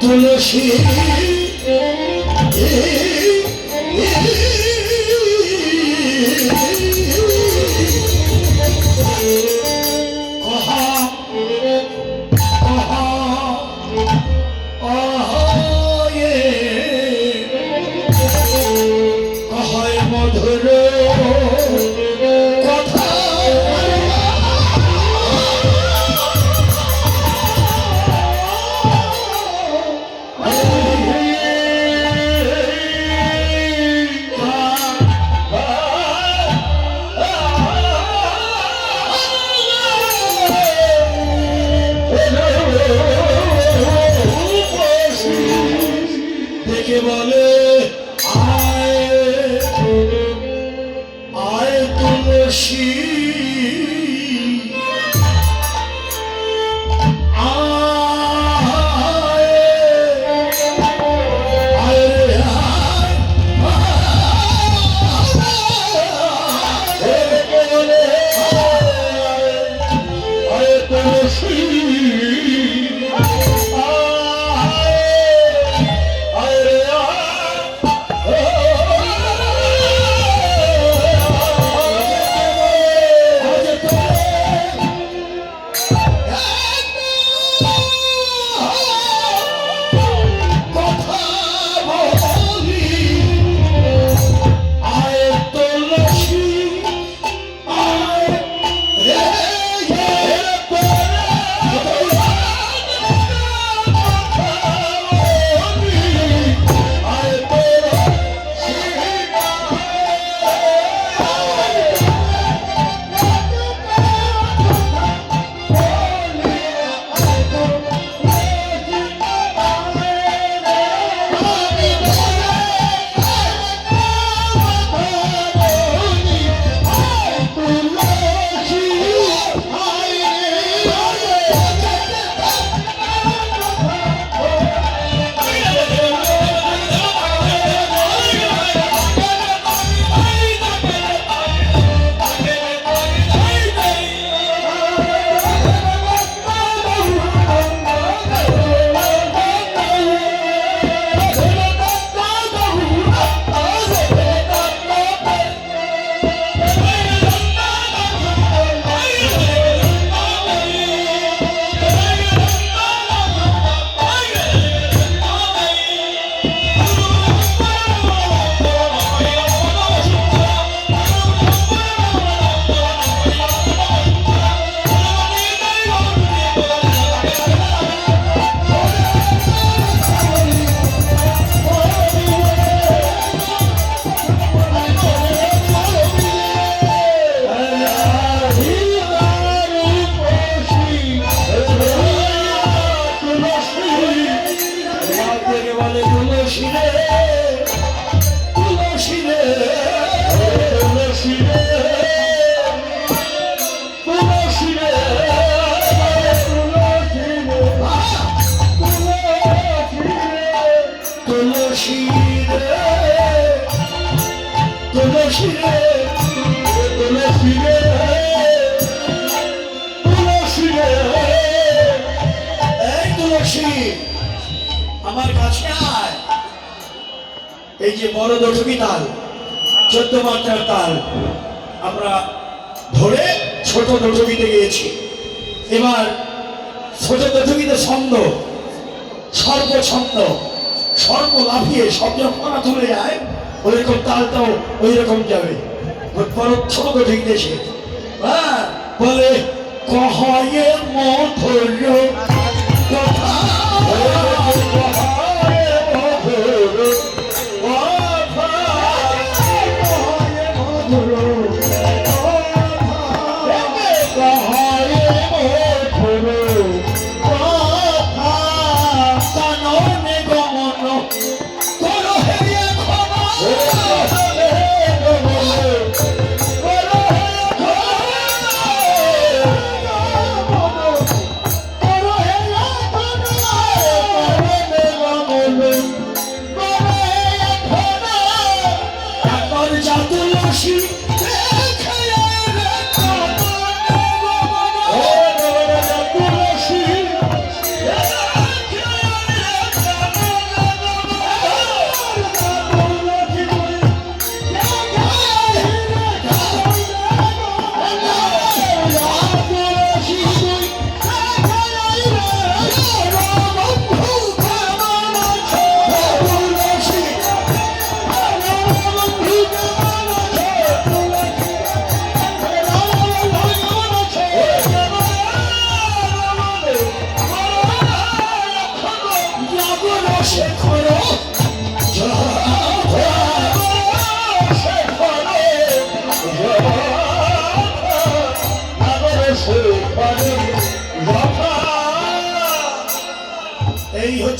তুলসী দেখে বলে আয় আয় তুলসী আমার কাছে আয়। এই যে বড় দশমী তাল, চোদ্দ মাত্রার তাল, আমরা ধরে ছোট দশমীতে গিয়েছি। এবার ছোট দশমীতে ছন্দ সর্ব ছন্দ সর্ব লাফিয়ে সব যখন তুলে যায় ওইরকম তালটাও ওই রকম যাবে। ছোট দশমী দেশে হ্যাঁ বলে কহয়ে মধুর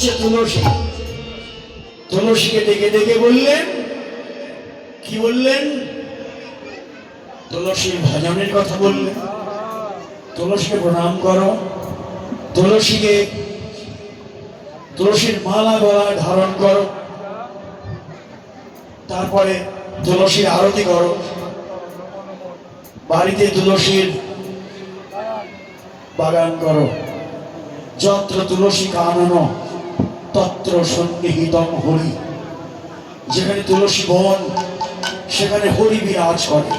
হচ্ছে তুলসী। তুলসীকে ডেকে ডেকে বললেন, কি বললেন? তুলসীর ভজনের কথা বললেন। তুলসীকে প্রণাম করো। তুলসীকে, তুলসীর মালা গলায় ধারণ করো। তারপরে তুলসীর আরতি করো। বাড়িতে তুলসীর বাগান করো। যত্র তুলসী কানন। তত্র সন্নিহিতম হরি। যেখানে তুলসী বন, সেখানে হরি বিরাজ করে।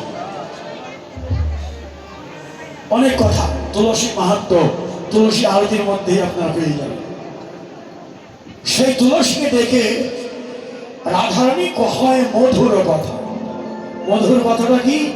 অনেক কথা, তুলসী মাহাত্ম, তুলসী আরতির মধ্যেই আপনারা পেয়ে যাবেন। সেই তুলসীকে ডেকে রাধারানী কয় মধুর কথা। মধুর কথাটা কি?